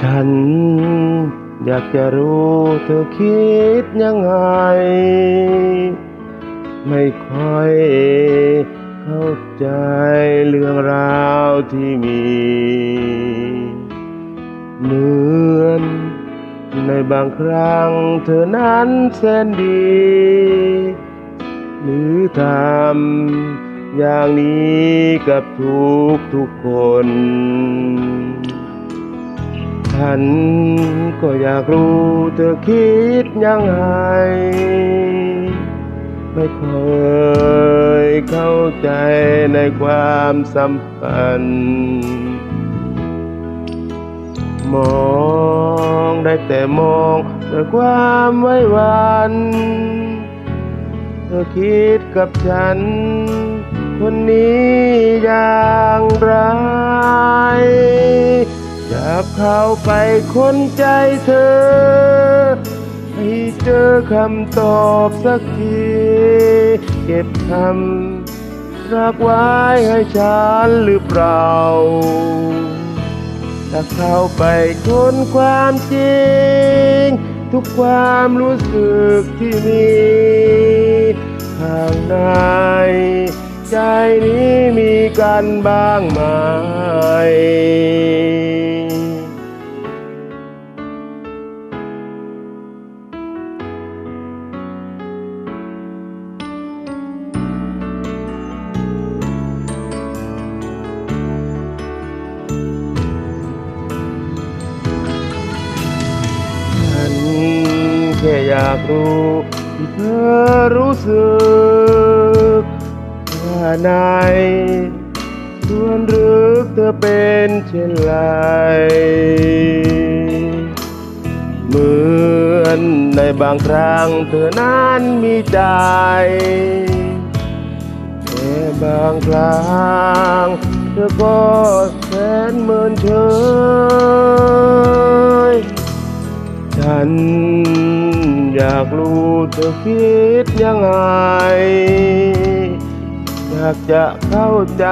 ฉันอยากจะรู้เธอคิดยังไง ไม่ค่อยเข้าใจเรื่องราวที่มี เหมือนในบางครั้งเธอนั้นแสนดี หรือทำอย่างนี้กับทุกทุกคน ฉันก็อยากรู้เธอคิดยังไง ไม่เคยเข้าใจในความสัมพันธ์ มองได้แต่มองด้วยความไว้วัน เธอคิดกับฉัน คนนี้ย่าง อยากเข้าไปค้นใจเธอ ให้เจอคำตอบสักที เก็บคำรักไว้ให้ฉันหรือเปล่าถ้าเข้าไปค้นความจริง ทุกความรู้สึกที่มีข้างในใจนี้มีกันบ้างไหม อยากรู้ที่เธอรู้สึกว่าในส่วนลึกเธอเป็นเช่นไร เหมือนในบางครั้งเธอนั้นมีใจแต่บางครั้งเธอก็แสนเหมือนเฉยฉัน อยากรู้เธอคิดยังไง อยากจะเข้าใจ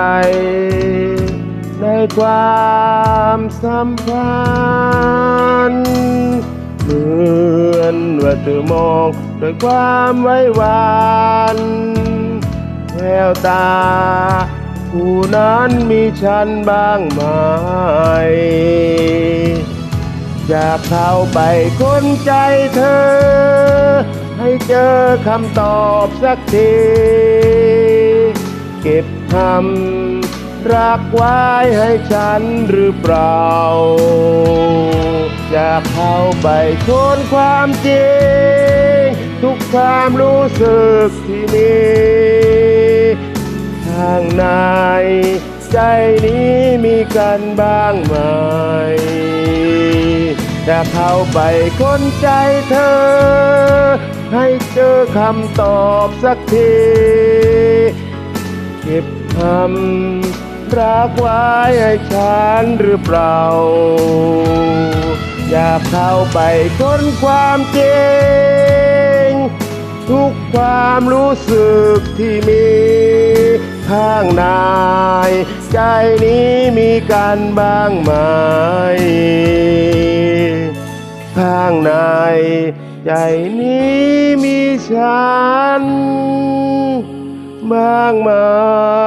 ในความสัมพันธ์เหมือนว่าเธอมองด้วยความไว้วานแววตาผู้นั้นมีฉันบ้างไหมอยากเข้าไปค้นใจเธอ เจอคำตอบสักที เก็บคำรักไว้ให้ฉันหรือเปล่าอยากเข้าไปค้นความจริง ทุกความรู้สึกที่มีข้างในใจนี้มีกันบ้างไหมจะเข้าไปคนใจเธอ ให้เจอคำตอบสักที เก็บคำรักไว้ให้ฉันหรือเปล่า อยากเข้าไปค้นความจริง ทุกความรู้สึกที่มีข้างในใจนี้มีกันบ้างไหมข้างใน ใจนี้มีฉันมากมาย